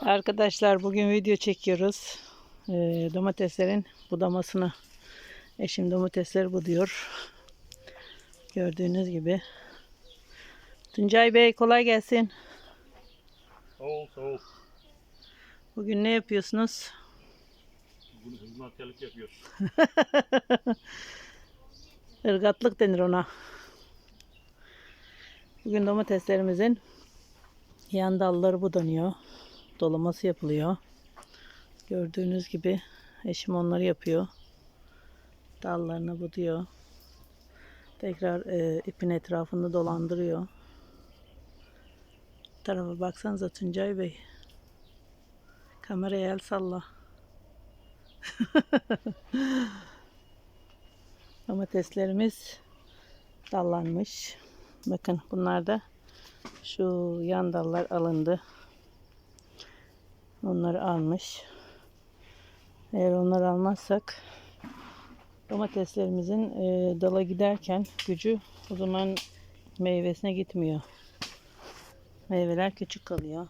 Arkadaşlar bugün video çekiyoruz. Ee, domateslerin budamasını. Eşim domatesleri buduyor. Gördüğünüz gibi. Tuncay Bey kolay gelsin. Sağ ol, sağ ol. Bugün ne yapıyorsunuz? Bunu hizmetkarlık yapıyoruz. Irgatlık denir ona. Bugün domateslerimizin yan dalları budanıyor. Dolaması yapılıyor. Gördüğünüz gibi eşim onları yapıyor. Dallarını buduyor. Tekrar e, ipin etrafını dolandırıyor. Tarafa baksanıza Tuncay Bey. Kameraya el salla. Domateslerimiz dallanmış. Bakın bunlar da şu yan dallar alındı. Onları almış. Eğer onları almazsak domateslerimizin e, dala giderken gücü o zaman meyvesine gitmiyor. Meyveler küçük kalıyor.